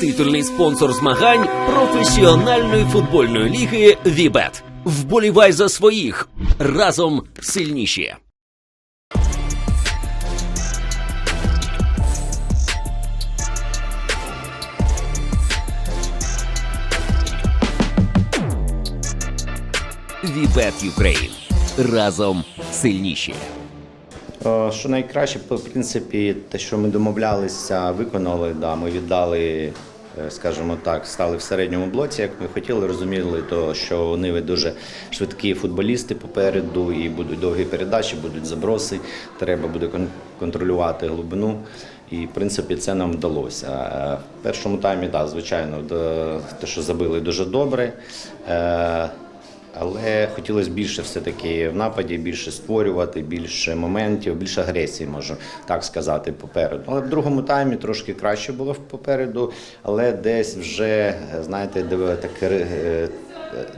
Титульний спонсор змагань професіональної футбольної ліги Вібет. Вболівай за своїх разом сильніші. Вібет Юкрейн. Разом сильніші. Е, Що найкраще, в принципі, те, що ми домовлялися, виконали. Да, ми віддали, скажімо так, стали в середньому блоці, як ми хотіли, розуміли, то, що вони дуже швидкі футболісти попереду, і будуть довгі передачі, будуть заброси. Треба буде кон- контролювати глибину. І, в принципі, це нам вдалося. Е, В першому таймі, так, звичайно, те, що забили дуже добре. Але хотілося більше все-таки в нападі, більше створювати, більше моментів, більше агресії, можу так сказати, попереду. Але в другому таймі трошки краще було попереду, але десь вже, знаєте, див- так е,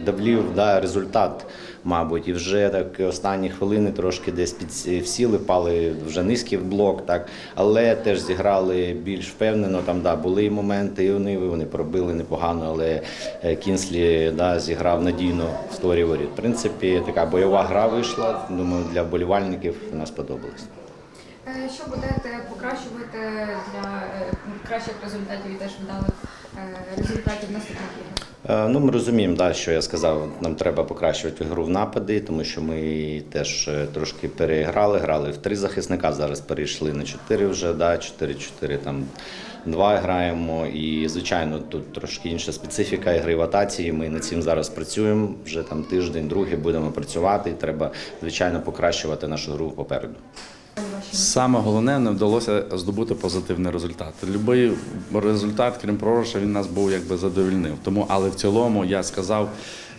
давлів да, результат, мабуть, і вже так останні хвилини трошки десь під всіли, пали вже низький блок, так, але теж зіграли більш впевнено. Там да, були моменти, і вони, вони пробили непогано, але е, Кінслі да, зіграв надійно в створі воріт. В принципі, така бойова гра вийшла. Думаю, для вболівальників вона сподобалась. Е, Що будете покращувати для е, кращих результатів і теж вдалих результатів наступних? Е, Ну, ми розуміємо, да, що я сказав, нам треба покращувати гру в нападі, тому що ми теж е, трошки переграли, грали в три захисника, зараз перейшли на чотири вже, да, 4-4 там. Два граємо, і звичайно тут трошки інша специфіка гри в атаці. і Ми над цим зараз працюємо. Вже там тиждень, другий будемо працювати. І треба звичайно покращувати нашу гру попереду. Саме головне не вдалося здобути позитивний результат. Любий результат, крім програша, він нас був якби задовільнив. Тому, але в цілому я сказав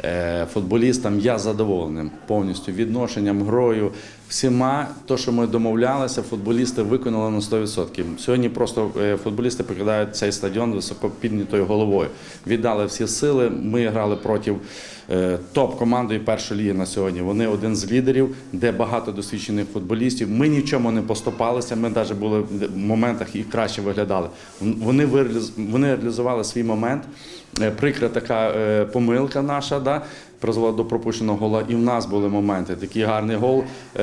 е, футболістам, я задоволеним повністю відношенням, грою, всіма, то, що ми домовлялися, футболісти виконали на 100%. Сьогодні просто е, футболісти покидають цей стадіон високо піднятою головою. Віддали всі сили. Ми грали проти топ-командою першої ліги на сьогодні. Вони один з лідерів, де багато досвідчених футболістів. Ми ні в чому не поступалися. Ми навіть були в моментах і краще виглядали. Вони вони реалізували свій момент. Е, Прикра така е, помилка наша, да, призвела до пропущеного гола. І в нас були моменти. Такий гарний гол. Е,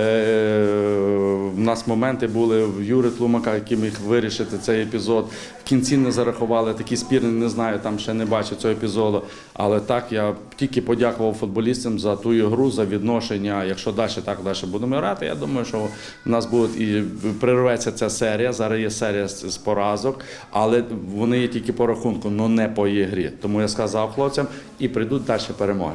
в нас моменти були в Юри Тлумака, який міг вирішити цей епізод. В кінці не зарахували. Такі спірні, не знаю, там ще не бачив цього епізоду. Але так я тільки подякував футболістам за ту ігру, за відношення. Якщо далі так далі будемо грати, я думаю, що в нас буде і прерветься ця серія. Зараз є серія з з поразок, але вони є тільки по рахунку, але не по ігрі. Тому я сказав хлопцям і прийдуть далі перемоги.